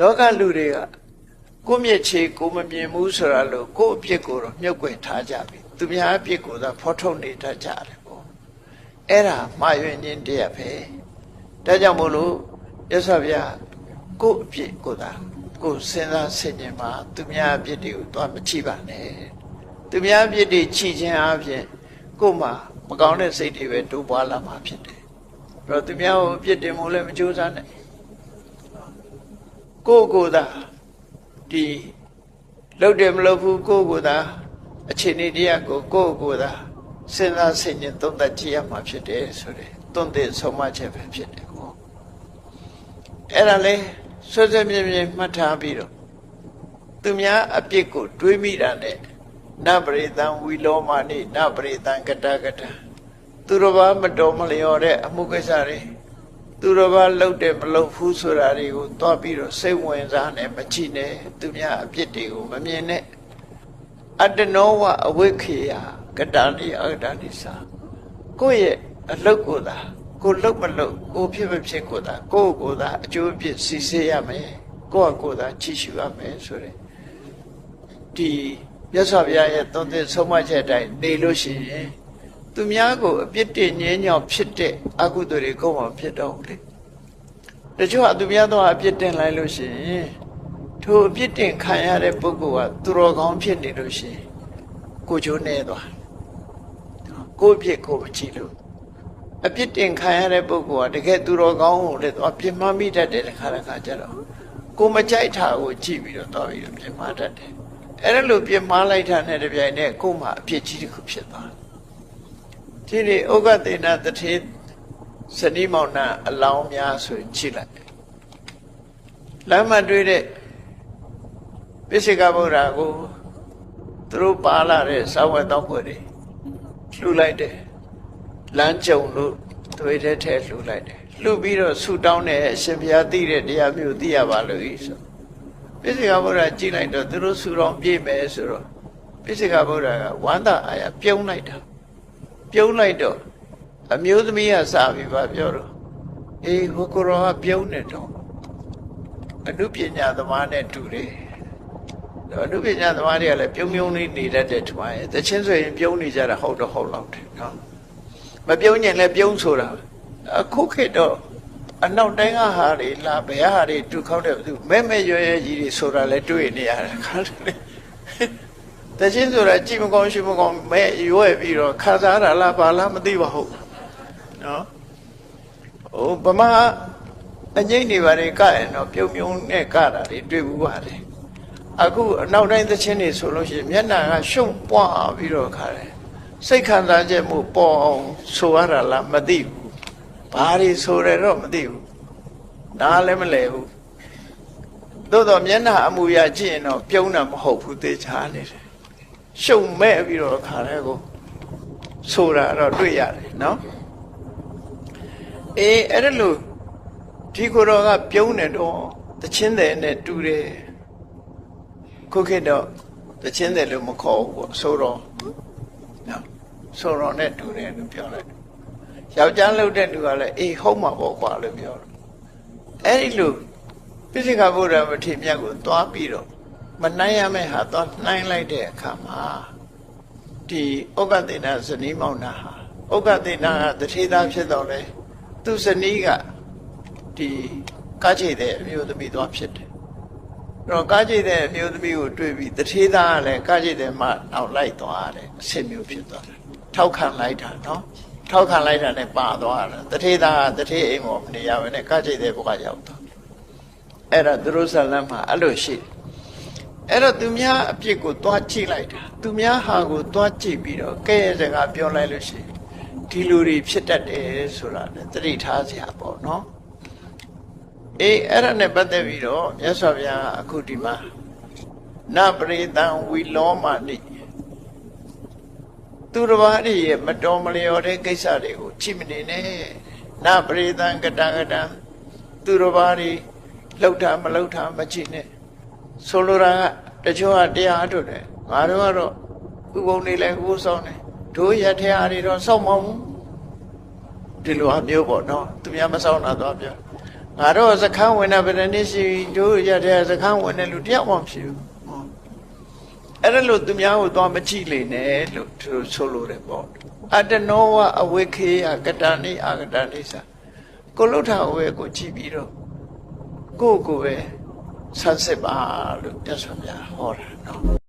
လောကလူတွေကကိုယ့်မျက်ခြေကိုမမြင်ဘူးဆိုတာလို့ကိုယ့်အပြစ်ကိုတော့မြုပ်ွယ်ထားကြပြီသူများအပြစ်ကိုသာဖော်ထုတ်နေတတ်ကြတယ်ပေါ့အဲ့ဒါမှားယွင်းခြင်းတရားပဲဒါကြောင့်မို့လို့ရသော်ဗျာကိုယ့်အပြစ်ကိုသာကိုယ်စဉ်းစားဆင်ခြင်မှာသူများအပြစ်တွေကိုတော့မချိပါနဲ့သူများအပြစ်တွေချိခြင်းအပြင်ကိုယ်မှာမကောင်းတဲ့စိတ်တွေပဲတိုးပွားလာမှာဖြစ်တယ်အဲ့တော့သူများကိုအပြစ်တင်မှုလည်းမကြိုးစားနဲ့ ကိုယ့်ကိုယ်သာဒီလှုပ်တယ်မလှုပ်ဘူးကိုယ့်ကိုယ်သာအခြေအနေတရားကိုကိုယ့်ကိုယ်သာစဉ်းစားဆင်ခြင်သုံးသပ်ကြည့်ရမှာဖြစ်တယ်ဆိုတဲ့သွန်သင်ဆုံးမချက်ပဲဖြစ်တယ်ကိုအဲ့ဒါလဲဆွဆွမြင်မြင်မှတ်ထားပြီးတော့သူများအပြစ်ကိုတွေးမိတာနဲ့နပရိသံဝီလောမာနိနပရိသံကတကတသူတော်ဘာမတော်မလျော်တဲ့အမှုကိစ္စတွေ သူတော်ဘာလှုပ်တယ်မလှုပ်ဘူးဆိုတာတွေကိုတွားပြီးတော့စိတ်ဝင်စားနဲ့မကြည့်နဲ့သူများအပြစ်တွေကိုမမြင်နဲ့အတ္တနောဝအဝိခေယကတာလိအကတာလိစာကိုယ့်ရဲ့အလုတ်ကိုသာကိုလှုပ်မလှုပ်ကိုဖြစ်မဖြစ်ကိုသာကိုယ့်ကိုယ်သာအကျိုးအပြစ်စီစေးရမယ်ကိုယ့်အကိုယ်သာကြည့်ရှုရမယ်ဆိုတဲ့ဒီမြတ်စွာဘုရားရဲ့သုံးသစ်ဆုံးမချက်အတိုင်းနေလို့ရှိရင် သူများကိုအပြစ်တင်ငြင်းညောင်ဖြစ်တဲ့အကုသိုလ်တွေကိုမှဖြစ်တော့ဘူးလေတချို့ကသူများတော့အပြစ်တင်လိုက်လို့ရှိရင်ထိုအပြစ်တင်ခံရတဲ့ပုဂ္ဂိုလ်ကသူတော်ကောင်းဖြစ်နေလို့ရှိရင်ကိုချိုးနေသွားကိုယ့်အပြစ်ကိုမကြည့်လို့အပြစ်တင်ခံရတဲ့ပုဂ္ဂိုလ်ကတကယ်သူတော်ကောင်းကိုလည်းသွားပြစ်မှားမိတတ်တယ်တခါတခါကျတော့ကိုမကြိုက်တာကိုကြည့်ပြီးတော့သွားပြီးတော့ပြစ်မှားတတ်တယ်အဲ့ဒါလို့ပြစ်မှားလိုက်တာနဲ့တပြိုင်နက်ကို့မှာအပြစ်ကြီးတစ်ခုဖြစ်သွားတယ် ဒီနေ့ဥက္ကသေနတထေစနီးမောင်နှံအလောင်းများဆိုရင်ကြည့်လိုက်လမ်းမှာတွေ့တဲ့ပိစိကဗုဒ္ဓကိုသူတို့ပါလာတဲ့စာဝတ်တော်ဖွဲ့တွေလှူလိုက်တယ်လမ်းကြုံလို့သွေးထဲထဲလှူလိုက်တယ်လှူပြီးတော့ဆူတောင်းတယ်အရှင်ဘုရားသိတဲ့တရားမျိုးသိရပါလို့ဤဆိုပိစိကဗုဒ္ဓကြည့်လိုက်တော့သူတို့ဆူတော်ပြည့်မယ်ဆိုတော့ပိစိကဗုဒ္ဓကဝမ်းသာအာရပြုံးလိုက်တာ ပြုံးလိုက်တော့အမျိုးသမီးကစပြီးပါပြောတော့အေးဟိုကိုရောကပြုံးနေတော့အနုပညာသမားနဲ့တူတယ်အနုပညာသမားတွေကလည်းပြုံးပြုံးလေးနေတတ်တဲ့ထွားရဲ့တချင်းဆိုရင်ပြုံးနေကြတာဟုတ်တော့ဟုတ်လောက်တယ်နော်မပြုံးရင်လည်းပြုံးဆိုတာအခုခေတ်တော့အနောက်တိုင်းကဟာတွေလာဘယ်ဟာတွေတူခေါက်တဲ့သူမဲမဲရွယ်ရွယ်ကြီးတွေဆိုတာလည်းတွေ့နေရတယ်ခါတယ် တချင်းဆိုတာကြည့်မကောင်းရှိမကောင်းမဲရွယ်ပြီးတော့ခါစားတာလားဘာလားမသိပါဘူးနော်ဟိုဗမာအငိမ့်နေပါလေကရင်တော့ပြုံပြုံနဲ့ကတာတွေတွေ့ဘူးပါလေအခုအနောက်တိုင်းသချင်းတွေဆိုလို့ရှိရင်မျက်နှာကရှုံပွားပြီးတော့ခါတယ်စိတ်ခံစားချက်မှုပေါ်အောင်ဆိုရတာလားမသိဘူးဘာတွေဆိုရတော့မသိဘူးနားလည်းမလဲဘူးသို့တော့မျက်နှာအမူအရာကြည့်ရင်တော့ပြုံးတာမဟုတ်ဘူးသေချာနေတယ် ရှုံမဲ့ပြီးတော့ခါတယ်ကိုဆိုတာတော့တွေ့ရတယ်နော်အေးအဲ့ဒါလို့ဒီကိုယ်တော်ကပြုံးနေတော့တချင်းတယ်နဲ့တူတယ်ခုခေတ်တော့တချင်းတယ်လို့မခေါ်ဘူးပေါ့ဆိုတော့နော်ဆိုတော့နဲ့တူတယ်လို့ပြောလိုက်ယောက်ျားလှုပ်တဲ့လူကလည်းအေးဟုတ်မှာပေါ့ကွာလို့ပြောတော့အဲ့ဒီလိုပိစိကဗုဒ္ဓမထေမြတ်ကိုသွားပြီးတော့ မနိုင်ရမယ့်ဟာသွားနှိုင်းလိုက်တဲ့အခါမှာဒီဩက္ကသေနဇနီးမောင်နာဟာဩက္ကသေနကတထေသားဖြစ်တော့လေသူဇနီးကဒီကားချိတ်တဲ့အမျိုးသမီးသွားဖြစ်တယ်အဲ့တော့ကားချိတ်တဲ့အမျိုးသမီးကိုတွေ့ပြီးတထေသားကလည်းကားချိတ်တဲ့မှနောက်လိုက်သွားတယ်အဆင်မျိုးဖြစ်သွားတယ်ထောက်ခံလိုက်တာနော်ထောက်ခံလိုက်တာနဲ့ပါသွားတာတထေသားကတထေအိမ်ပေါ်မနေရဘဲနဲ့ကားချိတ်တဲ့ဘုကရောက်သွားအဲ့ဒါသူတို့ဇလန်းမှာအဲ့လိုရှိတယ် အဲ့တော့သူများအပြစ်ကိုသွားကြည့်လိုက်တာသူများဟာကိုသွားကြည့်ပြီးတော့ကဲရဲ့စကားပြောလိုက်လို့ရှိရင်ဒီလူတွေဖြစ်တတ်တယ်ဆိုတာလည်းသတိထားစရာပေါ့နော်အေးအဲ့ဒါနဲ့ပတ်သက်ပြီးတော့မြတ်စွာဘုရားကအခုဒီမှာနပရိသံဝီလောမာနိသူတစ်ပါးတွေရဲ့မတော်မလျော်တဲ့ကိစ္စတွေကိုကြည့်မနေနဲ့နပရိသံကတကတံသူတစ်ပါးတွေလှုပ်တာမလှုပ်တာမကြည့်နဲ့ ဆိုလိုတာကတချို့ကတရားအထုတ်တယ်ငါတို့ကတော့ဥပုံနေလဲဥဆောင်တယ်တို့ရထရာတွေတော့စောင့်မအောင်ဒီလိုအမျိုးပေါ့နော်သူများမဆောင်တာတော့ပြောငငါတော့စခန်းဝင်တာဘယ်နှစ်ရှိပြီတို့ရတဲ့စခန်းဝင်တဲ့လူတယောက်မှမရှိဘူးဟောအဲ့ဒါလို့သူများကိုသွားမကြည့်လေနဲ့လို့သူတို့ဆိုလိုတယ်ပေါ့အတနောဝအဝိခေယကတဏိအာကတဏိစာကိုလုထာဝဲကိုကြည့်ပြီးတော့ကိုယ့်ကိုယ်ပဲ ဆန်းစစ်ပါလို့မြတ်စွာဘုရားဟောတာနော်